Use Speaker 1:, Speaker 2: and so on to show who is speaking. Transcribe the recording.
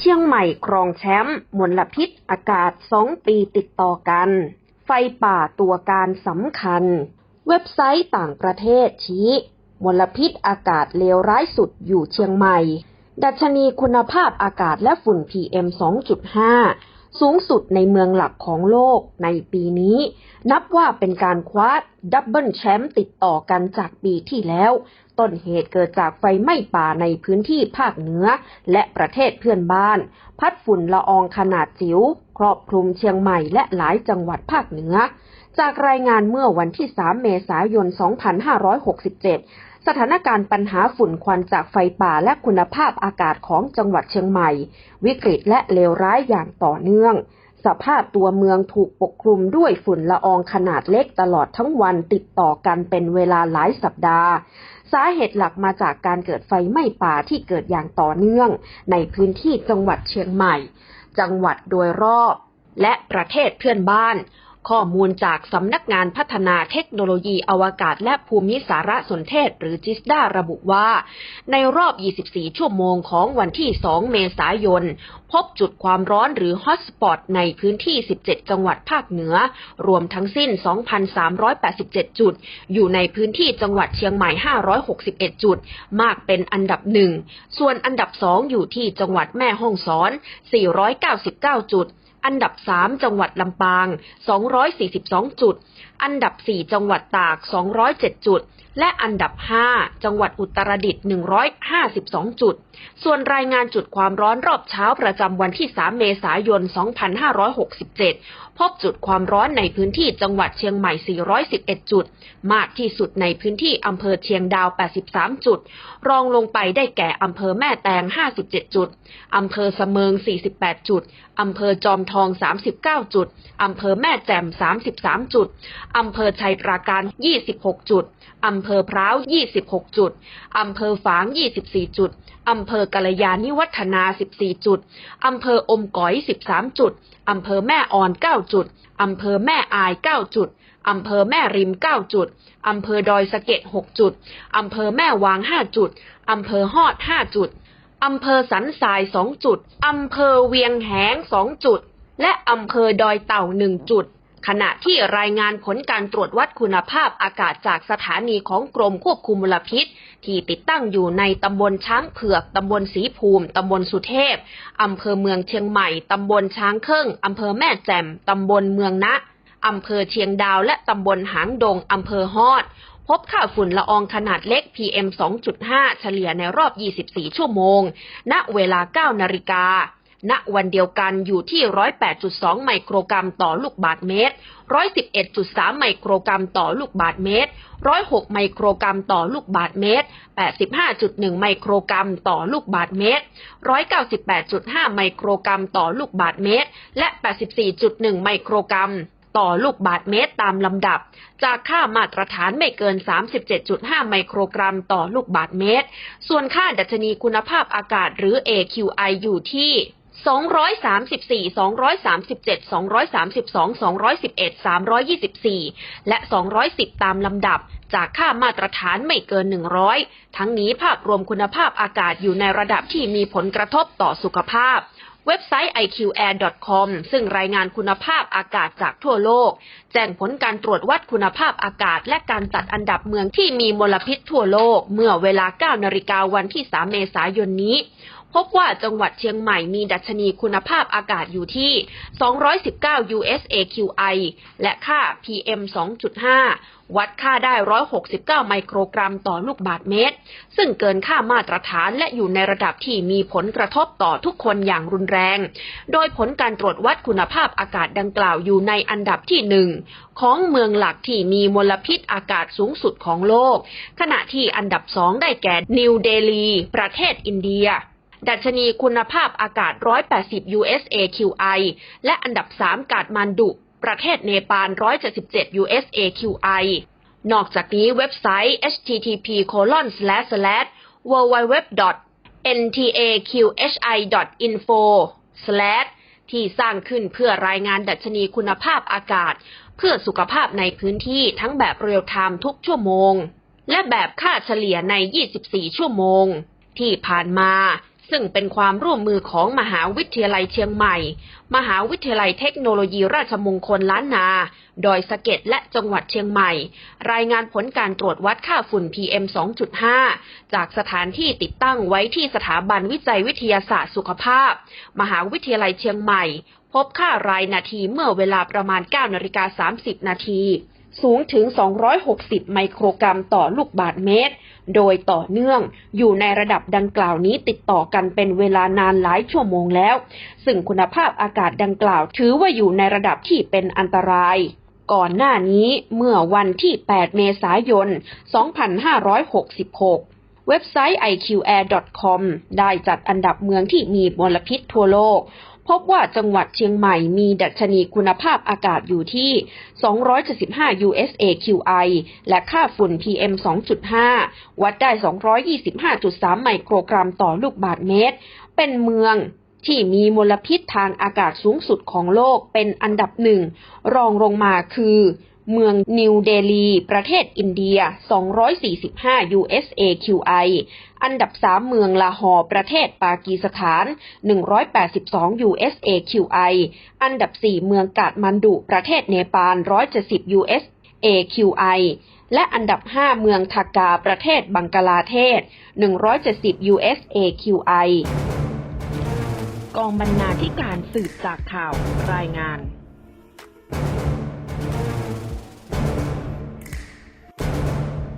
Speaker 1: เชียงใหม่ครองแชมป์มลพิษอากาศสองปีติดต่อกัน ไฟป่าตัวการสำคัญ เว็บไซต์ต่างประเทศชี้ มลพิษอากาศเลวร้ายสุดอยู่เชียงใหม่ ดัชนีคุณภาพอากาศและฝุ่น PM 2.5 สูงสุดในเมืองหลักของโลกในปีนี้ นับว่าเป็นการคว้าดับเบิลแชมป์ติดต่อกันจากปีที่แล้ว ต้นเหตุเกิดจากไฟไหม้ป่าในพื้นที่ภาคเหนือ และประเทศเพื่อนบ้าน พัดฝุ่นละอองขนาดจิ๋วครอบคลุมเชียงใหม่และหลายจังหวัดภาคเหนือ จากรายงานเมื่อวันที่ 3 เมษายน 2567 สถานการณ์ปัญหาฝุ่นควันจากไฟป่าและคุณภาพอากาศของจังหวัดเชียงใหม่ วิกฤตและเลวร้ายอย่างต่อเนื่อง สภาพตัวเมืองถูกปกคลุมด้วยฝุ่นละอองขนาดเล็กตลอดทั้งวันติดต่อกันเป็นเวลาหลายสัปดาห์ สาเหตุหลักมาจากการเกิดไฟไหม้ป่าที่เกิดอย่างต่อเนื่อง ในพื้นที่จังหวัดเชียงใหม่ จังหวัดโดยรอบและประเทศเพื่อนบ้าน ข้อมูลจากสำนักงานพัฒนาเทคโนโลยีอวกาศและภูมิสารสนเทศหรือจิสดาระบุว่า ในรอบ 24 ชั่วโมงของวันที่ 2 เมษายน พบจุดความร้อนหรือฮอตสปอตในพื้นที่ 17 จังหวัดภาคเหนือ รวมทั้งสิ้น 2,387 จุด อยู่ในพื้นที่จังหวัดเชียงใหม่ 561 จุด มากเป็นอันดับหนึ่ง ส่วนอันดับ2อยู่ที่จังหวัดแม่ฮ่องสอน 499 จุด อันดับ 3 จังหวัดลำปาง 242 จุด อันดับ 4 จังหวัดตาก 207 จุด และอันดับ 5 จังหวัดอุตรดิตถ์152 จุด ส่วนรายงานจุดความร้อนรอบเช้าประจำวันที่ 3 เมษายน 2567 พบจุดความร้อนในพื้นที่จังหวัดเชียงใหม่ 411 จุด มากที่สุดในพื้นที่อำเภอเชียงดาว 83 จุด รองลงไปได้แก่อำเภอแม่แตง 57 จุด อำเภอเสมิง 48 จุด อำเภอจอมทอง 39 จุด อำเภอแม่แจ่ม 33 จุดอำเภอชัยปราการ 26 จุด อำเภอพร้าว 26 จุด อำเภอฝาง 24 จุด อำเภอกาลยานิวัฒนา 14 จุด อำเภออมก๋อย 13 จุด อำเภอแม่อ่อน 9 จุด อำเภอแม่อาย 9 จุด อำเภอแม่ริม 9 จุด อำเภอดอยสะเก็ด 6 จุด อำเภอแม่วาง 5 จุด อำเภอฮอด 5 จุด อำเภอสันทราย 2 จุด อำเภอเวียงแหง 2 จุด และอำเภอดอยเต่า 1 จุด ขณะที่รายงานผลการตรวจวัดคุณภาพอากาศจากสถานีของกรมควบคุมมลพิษ ที่ติดตั้งอยู่ในตำบลช้างเผือก ตำบลสีภูมิ ตำบลสุเทพ อำเภอเมืองเชียงใหม่ ตำบลช้างเคร่ง อำเภอแม่แจ่ม ตำบลเมืองนะ อำเภอเชียงดาวและตำบลหางดง อำเภอฮอด พบค่าฝุ่นละอองขนาดเล็ก PM 2.5 เฉลี่ยในรอบ 24 ชั่วโมง ณ เวลา 9 นาฬิกา ณวันเดียวกันอยู่ที่ 108.2 ไมโครกรัมต่อลูกบาศก์เมตร 111.3 ไมโครกรัมต่อลูกบาศก์เมตร 106 ไมโครกรัมต่อลูกบาศก์เมตร 85.1 ไมโครกรัมต่อลูกบาศก์เมตร 198.5 ไมโครกรัมต่อลูกบาศก์เมตร และ 84.1 ไมโครกรัมต่อลูกบาศก์เมตรตามลำดับ จากค่ามาตรฐานไม่เกิน 37.5 ไมโครกรัมต่อลูกบาศก์เมตร ส่วนค่าดัชนีคุณภาพอากาศหรือ AQI อยู่ที่ 234 237 232 211 324 และ 210 ตามลำดับ จากค่ามาตรฐานไม่เกิน 100 ทั้งนี้ภาพรวมคุณภาพอากาศอยู่ในระดับที่มีผลกระทบต่อสุขภาพเว็บไซต์ iqair.com ซึ่งรายงานคุณภาพอากาศจากทั่วโลก แจ้งผลการตรวจวัดคุณภาพอากาศ และการจัดอันดับเมืองที่มีมลพิษทั่วโลก เมื่อเวลา 9 นาฬิกาวันที่ 3 เมษายนนี้พบว่าจังหวัดเชียงใหม่มีดัชนีคุณภาพอากาศอยู่ที่ 219 USAQI และค่า PM 2.5 วัดค่าได้ 169 ไมโครกรัมต่อลูกบาศก์เมตร ซึ่งเกินค่ามาตรฐานและอยู่ในระดับที่มีผลกระทบต่อทุกคนอย่างรุนแรง โดยผลการตรวจวัดคุณภาพอากาศดังกล่าวอยู่ในอันดับที่หนึ่งของเมืองหลักที่มีมลพิษอากาศสูงสุดของโลก ขณะที่อันดับสองได้แก่นิวเดลี ประเทศอินเดีย ดัชนีคุณภาพอากาศ 180 USAQI และอันดับ 3 กาดมันดุ ประเทศเนปาล 177 USAQI นอกจากนี้เว็บไซต์ http www ntaqhi.info ที่สร้างขึ้นเพื่อรายงานดัชนีคุณภาพอากาศ เพื่อสุขภาพในพื้นที่ทั้งแบบเรียลไทม์ทุกชั่วโมง และแบบค่าเฉลี่ยใน 24 ชั่วโมง ที่ผ่านมา ซึ่งเป็นความร่วมมือของมหาวิทยาลัยเชียงใหม่ มหาวิทยาลัยเทคโนโลยีราชมงคลล้านนา ดอยสะเก็ดและจังหวัดเชียงใหม่ รายงานผลการตรวจวัดค่าฝุ่น PM 2.5 จากสถานที่ติดตั้งไว้ที่สถาบันวิจัยวิทยาศาสตร์สุขภาพ มหาวิทยาลัยเชียงใหม่ พบค่ารายนาทีเมื่อเวลาประมาณ 9นาฬิกา30 นาที สูงถึง 260 ไมโครกรัมต่อลูกบาศก์เมตร โดยต่อเนื่องอยู่ในระดับดังกล่าวนี้ติดต่อกันเป็นเวลานานหลายชั่วโมงแล้ว ซึ่งคุณภาพอากาศดังกล่าวถือว่าอยู่ในระดับที่เป็นอันตรายก่อนหน้านี้เมื่อวันที่ 8 เมษายน 2566 เว็บไซต์ iqair.com ได้จัดอันดับเมืองที่มีมลพิษทั่วโลก พบว่าจังหวัดเชียงใหม่มีดัชนีคุณภาพอากาศอยู่ที่ 275 USAQI และค่าฝุ่น PM 2.5 วัดได้ 225.3 ไมโครกรัมต่อลูกบาศก์เมตร เป็นเมืองที่มีมลพิษทางอากาศสูงสุดของโลกเป็นอันดับหนึ่ง รองลงมาคือ เมืองนิวเดลี ประเทศอินเดีย 245 USAQI อันดับ 3 เมืองลาฮอร์ประเทศปากีสถาน 182 USAQI อันดับ 4 เมืองกาดมันดุ ประเทศเนปาล 170 USAQI และอันดับ 5 เมืองทากา ประเทศบังกลาเทศ 170 USAQI กองบรรณาธิการสืบจากข่าวรายงาน